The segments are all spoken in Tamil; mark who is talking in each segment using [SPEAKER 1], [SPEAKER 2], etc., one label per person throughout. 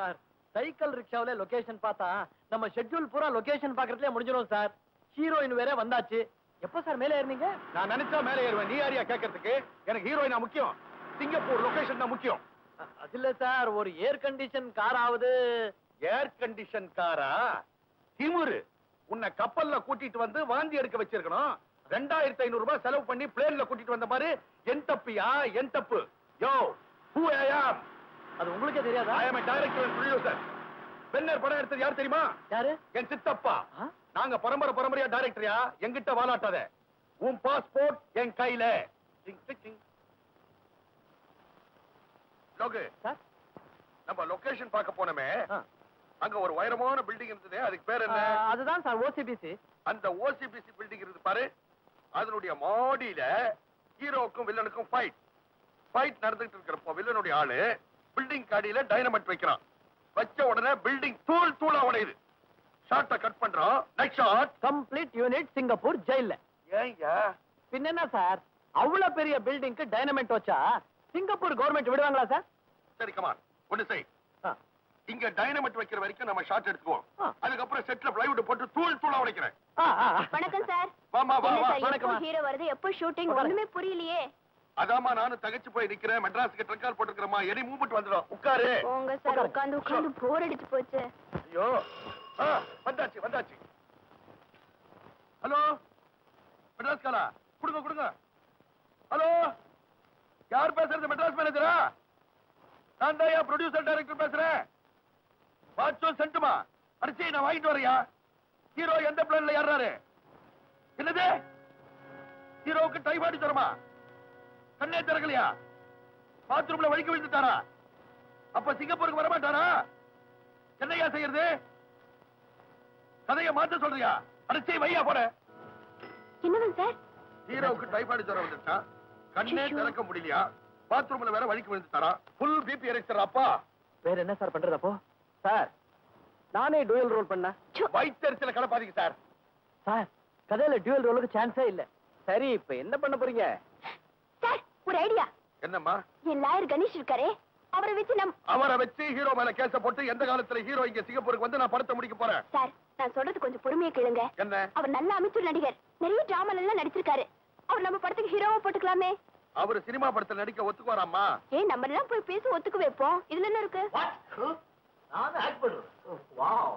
[SPEAKER 1] சார். சைக்கிள் ரிக்ஷாவில லொகேஷன் பார்த்தா நம்ம ஷெட்யூல் பூரா லொகேஷன் பாக்குறதுலயே முடிஞ்சிடும் சார். ஹீரோயின் வேற வந்தாச்சு. எப்போ சார் மேலே ஏறினீங்க?
[SPEAKER 2] நான் நினைச்சா மேலே ஏறுவேன். நீ யாரியா கேட்கறதுக்கு? எனக்கு ஹீரோயினா முக்கியம். சிங்கப்பூர் லொகேஷன் தான் முக்கியம்.
[SPEAKER 1] அது இல்ல சார் ஒரு ஏர் கண்டிஷன் கார் ஆகுது.
[SPEAKER 2] ஏர் கண்டிஷன் காரா திமுரு. உன்னை கப்பல்ல கூட்டிட்டு வந்து வாந்தி எடுக்க வச்சிருக்கணும். ரெண்டாயிரத்தி ஐநூறு ரூபாய் செலவு பண்ணி பிளேன்ல கூட்டிட்டு வந்த மாதிரி என் தப்பியா? என் தப்பு. யோ ஹூ ஐ ஆம்
[SPEAKER 1] அது உங்களுக்கே தெரியாதா?
[SPEAKER 2] I am director and producer banner படம் எடுத்தது யார் தெரியுமா?
[SPEAKER 1] யாரு?
[SPEAKER 2] என் சித்தப்பா? நாங்க பரம்பரை பரம்பரையா டைரக்டரியா எங்கிட்ட வாலாட்டாத. உன் பாஸ்போர்ட் என் கையில. லோகு. நம்ம லொகேஷன் பார்க்க போனோமே. அங்க ஒரு உயரமான பில்டிங் இருந்தது. அதுக்கு பேர் என்ன?
[SPEAKER 1] அதுதான் சார் ஓசிபிசி
[SPEAKER 2] அந்த ஓசிபிசி பில்டிங் இருந்து பாரு. அதனுடைய மாடியில ஹீரோவுக்கும் வில்லனுக்கும் ஃபைட் ஃபைட் நடந்துட்டு இருக்கிறப்போ வில்லனுடைய ஆளு பில்டிங் காடியில டைனமைட் வைக்கிறான். வச்ச உடனே பில்டிங் தூள் தூளா உடையுது. ஷார்ட்ட கட் பண்றோம் next shot
[SPEAKER 1] complete unit Singapore ஜெயில்ல
[SPEAKER 2] ஏய்யா
[SPEAKER 1] பின்ன என்ன சார் அவ்வளவு பெரிய பில்டிங்க்கு டைனமைட் வச்சா சிங்கப்பூர் கவர்மெண்ட் விடுவாங்களா சார்
[SPEAKER 2] சரி கமான் ஒண்ணு செய். இங்க டைனமைட் வைக்கிற வரைக்கும் நம்ம ஷார்ட் எடுத்துக்குவோம். அதுக்கப்புறம் செட்ல பிளைவுட் போட்டு தூள் தூளா உடைக்கிறேன்.
[SPEAKER 3] வணக்கம் சார்
[SPEAKER 2] வாமா வா
[SPEAKER 3] என்ன
[SPEAKER 2] வா.
[SPEAKER 3] சார்
[SPEAKER 1] வணக்கம்மா.
[SPEAKER 3] எப்போ ஹீரோ வருது. எப்போ ஷூட்டிங். ஒண்ணுமே புரியலையே.
[SPEAKER 2] அதாம்மா நானும் தகச்சு போய் நிக்கிறேன். மெட்ராஸுக்கு ட்ரங்கால் போட்டுக்கிறமா எடி மூவ்மெண்ட் வந்துடும். உட்காரு.
[SPEAKER 3] போங்க சார்
[SPEAKER 1] உட்காரு.
[SPEAKER 3] உட்காந்து உட்காந்து போர் அடிச்சு போச்சு.
[SPEAKER 2] ஐயோ. வந்தாச்சு வந்தாச்சு. ஹலோ? மெட்ராஸ் காலா கொடுங்க கொடுங்க. ஹலோ? யார் பேசுறது? மெட்ராஸ் மேனேஜரா நான் தான் ப்ரொடியூசர் டைரக்டர் பேசுறேன். வாட்சோ சென்ட்டுமா? அடிச்சு நான் வாங்கிட்டு வரையா ஹீரோ எந்த பிளான்ல ஏறாரு என்னது? ஹீரோவுக்கு டைபாய்டு தருமா கண்ணே திறக்கலையா? பாத்ரூம்ல வழிக்கு விழுந்துட்டாரா? அப்ப சிங்கப்பூருக்கு வரமாட்டாரா? என்னையா செய்யறது? கதையை மாத்த சொல்றியா? அடிச்சே வையா போட.
[SPEAKER 3] என்னவன் சார்?
[SPEAKER 2] ஹீரோவுக்கு டைபாய்டு ஜுரம் வந்துட்டா கண்ணே. திறக்க முடியலையா? பாத்ரூம்ல வேற வழிக்கு விழுந்துட்டாரா? ஃபுல் பிபி இறைச்சார் அப்பா.
[SPEAKER 1] வேற என்ன சார் பண்றது அப்போ? சார் நானே டூயல் ரோல் பண்ணேன்.
[SPEAKER 2] வயிற்றுல கலப்பாதீங்க சார்.
[SPEAKER 1] சார் கதையில டியூயல் ரோலுக்கு சான்ஸே இல்ல. சரி இப்ப என்ன பண்ண போறீங்க?
[SPEAKER 3] ஒரு ஐடியா
[SPEAKER 2] என்னம்மா?
[SPEAKER 3] என் லாயர் கணேஷ் இருக்காரே அவரை வச்சு நம்
[SPEAKER 2] அவரை வச்சு ஹீரோ மேல கேஸ போட்டு எந்த காலத்துல ஹீரோ இங்க சிங்கப்பூருக்கு வந்து நான் படத்தை முடிக்க போறேன்?
[SPEAKER 3] சார் நான் சொல்றது கொஞ்சம் பொறுமையா கேளுங்க.
[SPEAKER 2] என்ன?
[SPEAKER 3] அவர் நல்ல அமைச்சர் நடிகர். நிறைய டிராமால எல்லாம் நடிச்சிருக்காரு. அவர் நம்ம படத்துக்கு ஹீரோவா போட்டுக்கலாமே.
[SPEAKER 2] அவர் சினிமா படத்துல நடிக்க ஒத்துக்குவாராம்மா?
[SPEAKER 3] ஏன் நம்ம எல்லாம் போய் பேசி ஒத்துக்க வைப்போம். இதுல என்ன இருக்கு?
[SPEAKER 4] நான் ஆக்ட் பண்றேன் வாவ்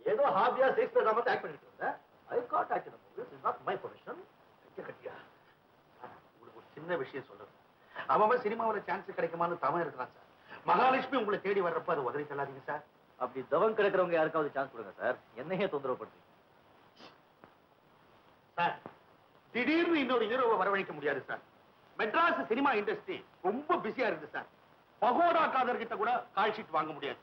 [SPEAKER 4] ஏதோ ஹாபியா ஷேக்ஸ்பியர் ட்ராமா ஆக்ட் பண்ணிட்டு இருந்தேன். I got act this is not my profession கட்டியா. சின்ன விஷயம் சொல்றேன் அவன் சினிமாவுல சான்ஸ் கிடைக்குமான்னு தவன் இருக்கிறான் சார். மகாலட்சுமி உங்களை தேடி வர்றப்ப அது உதவி சொல்லாதீங்க சார்.
[SPEAKER 1] அப்படி தவம் கிடைக்கிறவங்க யாருக்காவது சான்ஸ் கொடுங்க சார். என்னையே தொந்தரவு பண்றீங்க
[SPEAKER 4] சார் திடீர்னு இன்னொரு ஹீரோவை வரவழைக்க முடியாது சார். மெட்ராஸ் சினிமா இண்டஸ்ட்ரி ரொம்ப பிஸியா இருக்கு சார். பகோடா காதர் கிட்ட கூட கால் ஷீட் வாங்க முடியாது.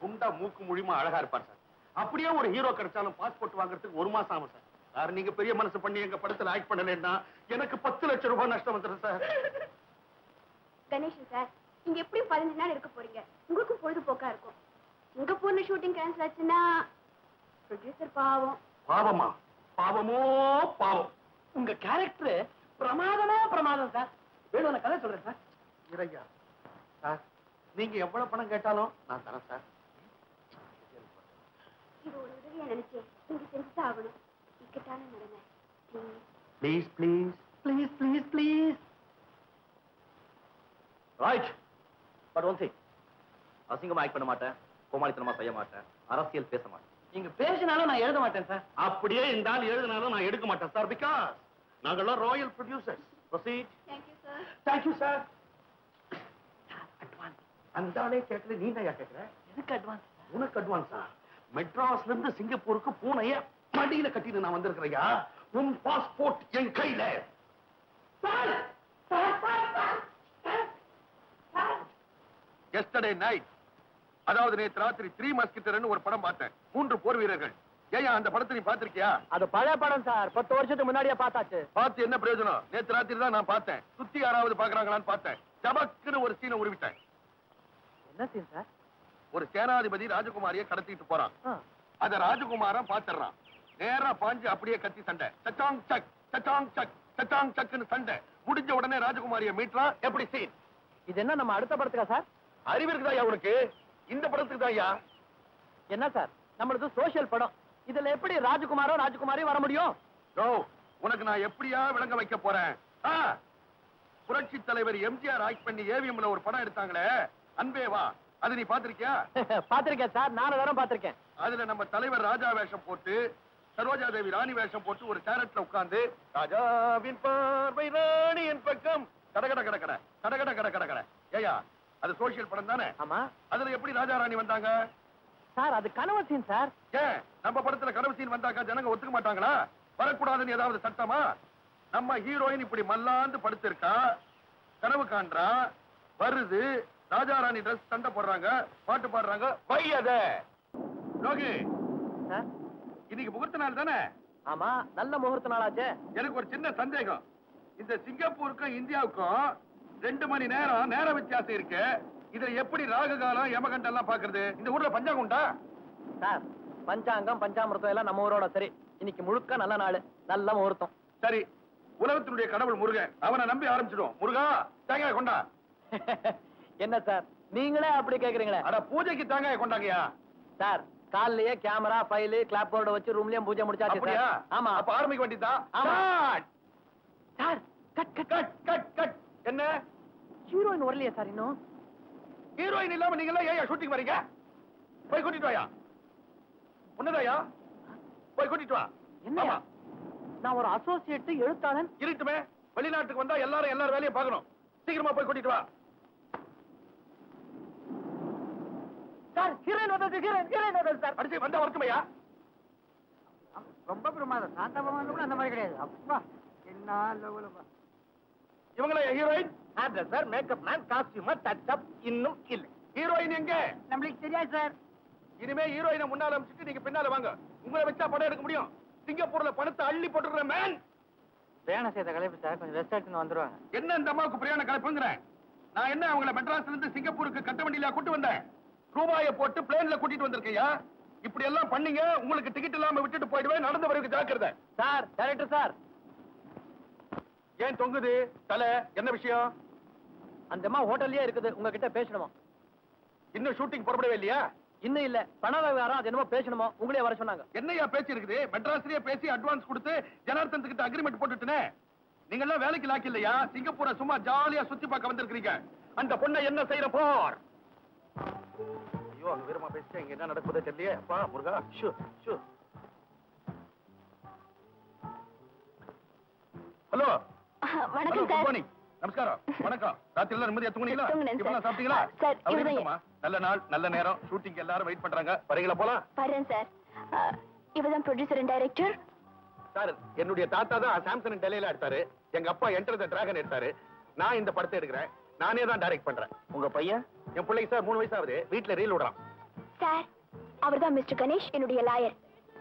[SPEAKER 4] குண்டா மூக்கு முழிமா அழகா இருப்பார் சார். அப்படியே ஒரு ஹீரோ கிடைச்சாலும் பாஸ்போர்ட் வாங்குறதுக்கு ஒரு மாசம் ஆகும் சார். சார் நீங்க பெரிய மனசு பண்ணி எங்க படத்துல ஆக்ட் பண்ணலைன்னா எனக்கு பத்து லட்சம் ரூபாய் நஷ்டம் வந்துடும் சார்.
[SPEAKER 3] கணேஷன் சார் நீங்க எப்படியும் பதினஞ்சு நாள் இருக்க போறீங்க. உங்களுக்கும் பொழுதுபோக்கா இருக்கும். சிங்கப்பூர்ல ஷூட்டிங் கேன்சல் ஆச்சுன்னா ப்ரொடியூசர் பாவம்.
[SPEAKER 4] பாவமா? பாவமோ? பாவம்.
[SPEAKER 1] உங்க கேரக்டர் பிரமாதமா பிரமாதம் சார். வேணும் நான் கதை சொல்றேன் சார்.
[SPEAKER 4] இறையா சார் நீங்க எவ்வளவு பணம் கேட்டாலும் நான் தரேன் சார்.
[SPEAKER 3] இது ஒரு உதவியா நினைச்சேன் நீங்க செஞ்சுதான் ஆகணும். இக்கட்டான நிலைமை
[SPEAKER 4] please please
[SPEAKER 1] please please please right but one thing அசிங்கமா ஆக்ட் பண்ண மாட்டேன். கோமாளித்தனமா செய்ய மாட்டேன். அரசியல் பேச மாட்டேன். நீங்க பேசினாலும் நான் எழுத மாட்டேன் சார்.
[SPEAKER 4] அப்படியே இந்த ஆள் எழுதினாலும் நான் எடுக்க மாட்டேன் சார். பிகாஸ் நாங்கெல்லாம் royal producers proceed
[SPEAKER 3] thank you sir
[SPEAKER 4] advance அந்த ஆளே கேட்கல நீ தான் கேட்கற
[SPEAKER 1] எதுக்கு அட்வான்ஸ்
[SPEAKER 4] உனக்கு அட்வான்ஸா மெட்ராஸ்ல இருந்து சிங்கப்பூருக்கு பூனைய மடியில கட்டிட்டு நான் வந்திருக்கிறையா உன் பாஸ்போர்ட் என் கையில.
[SPEAKER 2] எஸ்டர்டே நைட் அதாவது நேத்து ராத்திரி த்ரீ மஸ்கிட்டர்னு ஒரு படம் பார்த்தேன். மூன்று போர் வீரர்கள். ஏயா அந்த படத்தை நீ பாத்திருக்கியா
[SPEAKER 1] அது பழைய படம் சார். பத்து வருஷத்துக்கு முன்னாடியே பார்த்தாச்சு.
[SPEAKER 2] பார்த்து என்ன பிரயோஜனம்? நேத்து ராத்திரி தான் நான் பார்த்தேன். சுத்தி யாராவது பாக்குறாங்களான்னு பார்த்தேன். ஜபக்குன்னு ஒரு சீனை உருவிட்டேன்.
[SPEAKER 1] என்ன சீன் சார்?
[SPEAKER 2] ஒரு சேனாதிபதி ராஜகுமாரிய கடத்திட்டு போறான். அத ராஜகுமாரன் பாத்துறான் நேரா பாஞ்சு அப்படியே கத்தி சண்டை. சச்சாங் சக் சச்சாங் சக் சச்சாங் சக்குன்னு சண்டை. முடிஞ்ச உடனே ராஜகுமாரிய மீட்றான் எப்படி சீன்?
[SPEAKER 1] இது என்ன நம்ம அடுத்த படத்துக்கா சார்?
[SPEAKER 2] அறிவு இருக்குதாயா உனக்கு? இந்த படத்துக்கு தான்யா
[SPEAKER 1] என்ன சார்? நம்மளது சோஷியல் படம். இதுல எப்படி ராஜகுமாரோ ராஜகுமாரியும் வர முடியும்?
[SPEAKER 2] நோ உனக்கு நான் எப்படியா விளங்க வைக்க போறேன்? புரட்சி தலைவர் எம்ஜிஆர் ஆக்ட் பண்ணி ஏவிஎம்ல ஒரு படம் எடுத்தாங்களே. அன்பே வா. அது நீ பாத்திருக்கியா
[SPEAKER 1] பாத்திருக்கேன் சார். நாலு தரம் பாத்திருக்கேன்
[SPEAKER 2] அதுல நம்ம தலைவர் ராஜா வேஷம் போட்டு சரோஜா தேவி ராணி வேஷம் போட்டு ஒரு கேரட்ல உட்கார்ந்து ராஜாவின் பார்வை ராணியின் பக்கம். கடகட கடகட கடகட கட. கடகட ஏயா அது சோசியல் படம் தானே?
[SPEAKER 1] ஆமா.
[SPEAKER 2] அதுல எப்படி ராஜா ராணி வந்தாங்க?
[SPEAKER 1] சார் அது கனவு சீன் சார்.
[SPEAKER 2] ஏன்? நம்ம படத்துல கனவு சீன் வந்தாக்கா ஜனங்க ஒத்துக்க மாட்டாங்களா? வரக்கூடாதுன்னு ஏதாவது சட்டமா? நம்ம ஹீரோயின் இப்படி மல்லாந்து படுத்திருக்கா? கனவு காண்றா? வருது. ராஜா ராணி ட்ரெஸ் சண்டை போடுறாங்க பாட்டு பாடுறாங்க. பையத யோகி
[SPEAKER 1] சார்.
[SPEAKER 2] இன்னைக்கு முகூர்த்த நாள் தானே?
[SPEAKER 1] ஆமா நல்ல முகூர்த்த நாளாச்சே.
[SPEAKER 2] எனக்கு ஒரு சின்ன சந்தேகம். இந்த சிங்கப்பூருக்கும் இந்தியாவுக்கும் ரெண்டு மணி நேரம் நேர வித்தியாசம் இருக்கு. இதுல எப்படி ராகு காலம் யமகண்டம் எல்லாம் பாக்குறது இந்த ஊர்ல பஞ்சாங்கம் உண்டா?
[SPEAKER 1] சார் பஞ்சாங்கம் பஞ்சாமிர்தம் எல்லாம் நம்ம ஊரோட சரி. இன்னைக்கு முழுக்க நல்ல நாள் நல்ல முகூர்த்தம்.
[SPEAKER 2] சரி உலகத்தினுடைய கடவுள் முருகன் அவனை நம்பி ஆரம்பிச்சிடும் முருகா தேங்காய் கொண்டா.
[SPEAKER 1] என்ன சார் நீங்களே அப்படி கேக்குறீங்களே.
[SPEAKER 2] அட பூஜைக்கு தேங்காய் கொண்டாங்கயா?
[SPEAKER 1] சார் கால்லயே கேமரா ஃபைலு கிளாப் போர்டு வச்சு ரூம்லயும் பூஜை முடிச்சாச்சு சார். ஆமா.
[SPEAKER 2] அப்ப ஆரம்பிக்க வேண்டியதா
[SPEAKER 1] ஆமா. Sir cut cut
[SPEAKER 2] cut cut cut என்ன?
[SPEAKER 1] ஹீரோயின் வரலையா சார் இன்னும்.
[SPEAKER 2] ஹீரோயின் இல்லாம நீங்க எல்லாம் ஏன் ஷூட்டிங் வரீங்க? போய் கூட்டிட்டு வாயா. உன்னதாயா? போய் கூட்டிட்டு வா? ஆமா.
[SPEAKER 1] நான் ஒரு அசோசியேட் எழுத்தாளன்.
[SPEAKER 2] இருட்டுமே வெளிநாட்டுக்கு வந்தா எல்லாரும் எல்லாரும் வேலையை பார்க்கணும். சீக்கிரமா போய் கூட்டிட்டு வா.
[SPEAKER 1] சார் ஹீரோயின் வந்தது ஹீரோயின் ஹீரோயின் வந்தது சார்.
[SPEAKER 2] அடிச்சு வந்தா வரட்டுமையா
[SPEAKER 5] ரொம்ப பிரமாதம். சாந்தா பகவான் கூட அந்த மாதிரி கிடையாது. அப்பா என்ன லெவலுப்பா
[SPEAKER 2] இவங்கள heroine?
[SPEAKER 1] Sir makeup man costumer touch up இன்னும் இல்லை.
[SPEAKER 2] ஹீரோயின் எங்க?
[SPEAKER 5] நம்மளுக்கு தெரியாது சார்.
[SPEAKER 2] இனிமே ஹீரோயினை முன்னால அமைச்சிட்டு நீங்க பின்னால வாங்க. உங்களை வச்சா படம் எடுக்க முடியும். சிங்கப்பூர்ல பணத்தை அள்ளி போட்டுற மேன்
[SPEAKER 5] பிரயாணம் செய்த கலைப்பு சார் கொஞ்சம் ரெஸ்ட் எடுத்துன்னு வந்துருவாங்க.
[SPEAKER 2] என்ன இந்த அம்மாவுக்கு பிரியாண கலப்புங்கிறேன் நான் என்ன அவங்கள மெட்ராஸ்ல இருந்து சிங்கப்பூருக்கு கட்ட வண்டியில கூட்டு வந்தேன்? ரூபாய போட்டு பிளேன்ல கூட்டிட்டு வந்திருக்கையா? இப்படி எல்லாம் பண்ணீங்க உங்களுக்கு டிக்கெட் இல்லாம விட்டுட்டு போயிடுவேன் நடந்த வரைக்கும் ஜாக்கிரதை.
[SPEAKER 1] Sir director sir.
[SPEAKER 2] ஏன் தொங்குது? தலை என்ன விஷயம்?
[SPEAKER 1] அந்த அம்மா ஹோட்டல்லயே இருக்குது உங்ககிட்ட பேசணுமா?
[SPEAKER 2] இன்னும் ஷூட்டிங் புறப்படவே இல்லையா?
[SPEAKER 1] இன்னும் இல்ல பண விவகாரம் அது என்னமோ பேசணுமோ? உங்களே வர சொன்னாங்க.
[SPEAKER 2] என்னையா பேச்சு இருக்குது மெட்ராஸ்லயே பேசி அட்வான்ஸ் கொடுத்து ஜனார்த்தன் கிட்ட அக்ரிமெண்ட் போட்டுட்டுனே. நீங்க எல்லாம் வேலைக்கு லாக்கி இல்லையா? சிங்கப்பூரை சும்மா ஜாலியா சுத்தி பார்க்க வந்திருக்கீங்க அந்த பொண்ணை என்ன செய்யற போர்? ஐயோ அங்க வீரமா பேசிட்டு இங்க என்ன நடக்குதோ தெரியலையே. அப்பா முருகா ஷூ ஷூ. ஹலோ.
[SPEAKER 3] வணக்கம்
[SPEAKER 2] குட்
[SPEAKER 3] சார்.
[SPEAKER 2] மார்னிங் நமஸ்காரம். வணக்கம். ராத்திரி எல்லாம் நிம்மதியா தூங்குனீங்களா? இப்ப. சாப்பிட்டீங்களா?
[SPEAKER 3] சார்,
[SPEAKER 2] இருக்கட்டுமா? நல்ல நாள் நல்ல நேரம். ஷூட்டிங் எல்லாரும் வெயிட் பண்றாங்க. வரீங்களா போலாம்?
[SPEAKER 3] வரேன் சார். இவதான் ப்ரொடியூசர் அண்ட் டைரக்டர்
[SPEAKER 2] சார் என்னுடைய தாத்தா தான் சாம்சங் டெல்லியில எடுத்தாரு. எங்க அப்பா என்டர் த டிராகன் எடுத்தாரு. நான் இந்த படத்தை எடுக்கிறேன். நானே தான் டைரக்ட் பண்றேன்.
[SPEAKER 1] உங்க பையன்?
[SPEAKER 2] என் பிள்ளைக்கு சார் மூணு வயசு ஆகுது வீட்டுல ரீல் விடுறான்
[SPEAKER 3] சார் அவர்தான் மிஸ்டர் கணேஷ் என்னுடைய லாயர்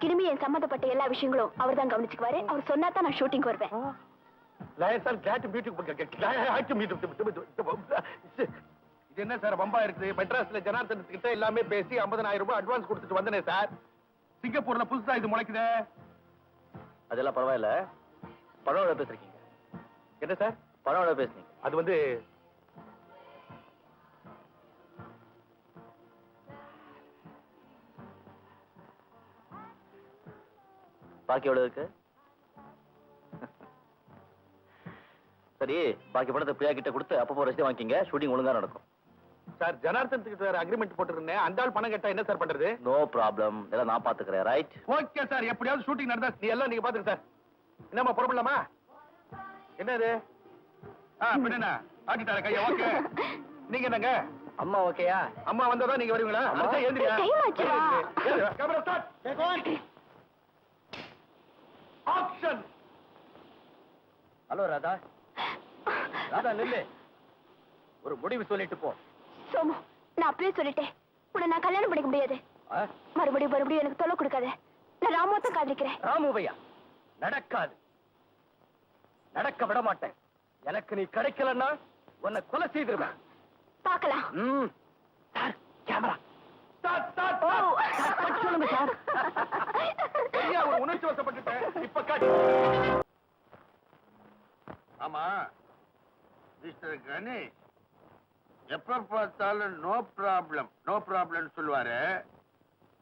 [SPEAKER 3] இனிமே என் சம்பந்தப்பட்ட எல்லா விஷயங்களும் அவர்தான் கவனிச்சுக்குவாரு. அவர் சொன்னா தான் நான் ஷூட்டிங் வருவேன்.
[SPEAKER 2] லயன் சார் கிளாட் இது என்ன சார் பம்பா இருக்குது மெட்ராஸ்ல ஜனார்தன் கிட்ட எல்லாமே பேசி 50000 ரூபாய் அட்வான்ஸ் கொடுத்துட்டு வந்தனே சார் சிங்கப்பூர்ல புதுசா இது முளைக்குதே.
[SPEAKER 1] அதெல்லாம் பரவாயில்ல. பழம் பேசுறீங்க?
[SPEAKER 2] என்ன சார்
[SPEAKER 1] பழம் பேசுறீங்க
[SPEAKER 2] அது வந்து
[SPEAKER 1] பாக்கி எவ்வளவு இருக்கு? சரி பாக்கி படத்தை பிரியா கிட்ட கொடுத்து அப்பப்போ ரசீது வாங்கிங்க ஷூட்டிங் ஒழுங்கா நடக்கும்.
[SPEAKER 2] சார் ஜனார்தன் கிட்ட அக்ரிமெண்ட் போட்டுருந்தேன். அந்த ஆள் பணம் கேட்டா என்ன சார் பண்றது?
[SPEAKER 1] நோ ப்ராப்ளம் இதெல்லாம் நான் பாத்துக்கிறேன் ரைட்
[SPEAKER 2] ஓகே சார் எப்படியாவது ஷூட்டிங் நடந்தா நீ எல்லாம் நீங்க பாத்துங்க சார் என்னம்மா புறப்படலாமா? என்னது? ஆ பின்ன ஆக்கிட்டார கையா? ஓகே நீங்க என்னங்க?
[SPEAKER 1] அம்மா ஓகேயா
[SPEAKER 2] அம்மா வந்ததா நீங்க வருவீங்களா? ஏந்திரியா. Camera start action
[SPEAKER 1] hello Radha Radha நில்லு. ஒரு முடிவு சொல்லிட்டு போ.
[SPEAKER 3] சோமு நான் அப்பவே சொல்லிட்டேன். உன்னை நான் கல்யாணம் பண்ணிக்க முடியாது? மறுபடியும் மறுபடியும் எனக்கு தொல்லை கொடுக்காத. நான் ராமோத்த காதலிக்கிறேன்.
[SPEAKER 1] ராமுவையா? நடக்காது. நடக்க விட மாட்டேன். எனக்கு நீ கிடைக்கலன்னா உன்னை கொலை செய்திருவேன்.
[SPEAKER 3] பார்க்கலாம்.
[SPEAKER 1] Sir camera. சொல்லுங்க சார்.
[SPEAKER 2] ஒரு உணர்ச்சி வசப்பட்டுட்டேன். இப்ப காட்டு ஆமா. மிஸ்டர் கணேஷ் எப்ப பார்த்தாலும் நோ ப்ராப்ளம் நோ ப்ராப்ளம் சொல்லுவாரு.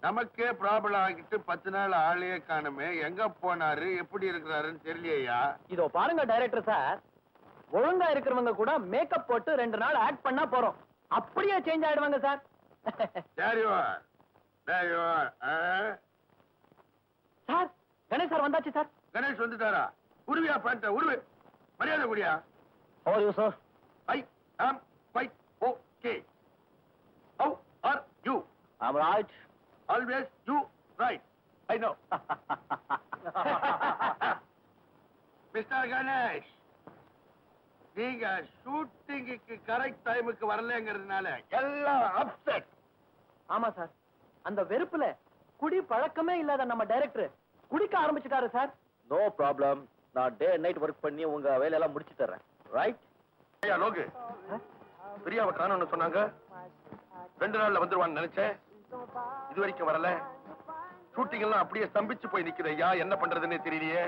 [SPEAKER 2] நமக்கே ப்ராப்ளம் ஆகிட்டு பத்து நாள் ஆளையே காணுமே. எங்க போனாரு? எப்படி இருக்கிறாருன்னு தெரியலையா?
[SPEAKER 1] இதோ பாருங்க டைரக்டர் சார் ஒழுங்கா இருக்கிறவங்க கூட மேக்கப் போட்டு ரெண்டு நாள் ஆக்ட் பண்ணா போறோம். அப்படியே சேஞ்ச் ஆயிடுவாங்க sir
[SPEAKER 2] There you are. There you are.
[SPEAKER 1] Sir Ganesh sir வந்தாச்சு சார்
[SPEAKER 2] கணேஷ் வந்துட்டாரா உருவியா பேண்ட உருவு மரியாதை கூடியா
[SPEAKER 1] How are you, sir?
[SPEAKER 2] ஐ ஆம் quite okay. How are you?
[SPEAKER 1] I'm right.
[SPEAKER 2] Always you right. I know. Mister Ganesh நீங்க ஷூட்டிங்குக்கு கரெக்ட் டைமுக்கு வரலங்கிறதுனால எல்லாம் அப்செட்
[SPEAKER 1] ஆமா சார். அந்த வெறுப்புல குடி பழக்கமே இல்லாத நம்ம டைரக்டர் குடிக்க ஆரம்பிச்சுட்டாரு சார். நோ ப்ராப்ளம் நான் டே நைட் ஒர்க் பண்ணி உங்க வேலையெல்லாம் முடிச்சு தர்றேன். ரைட்
[SPEAKER 2] ஐயா லோகு. பிரியாவை காணும்னு சொன்னாங்க. ரெண்டு நாள்ல வந்துருவான்னு நினைச்சேன். இது வரைக்கும் வரல. ஷூட்டிங் எல்லாம் அப்படியே ஸ்தம்பிச்சு போய் நிக்குது ஐயா. என்ன பண்றதுன்னு தெரியலையே.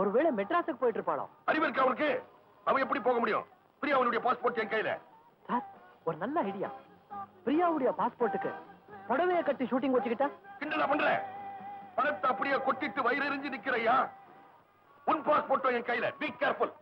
[SPEAKER 1] ஒருவேளை மெட்ராஸுக்கு போயிட்டு இருப்பாளோ?
[SPEAKER 2] அறிவு இருக்கா அவனுக்கு அவன் எப்படி போக முடியும்? பிரியா அவனுடைய பாஸ்போர்ட் என் கையில.
[SPEAKER 1] ஒரு நல்ல ஐடியா பிரியாவுடைய பாஸ்போர்ட்டுக்கு புடவைய கட்டி ஷூட்டிங் வச்சுக்கிட்டா?
[SPEAKER 2] கிண்டலா பண்ற? பணத்தை அப்படியே கொட்டிட்டு வயிறு எரிஞ்சு நிக்கிறையா உன் பாஸ்போர்ட்டும் என் கையில. Be careful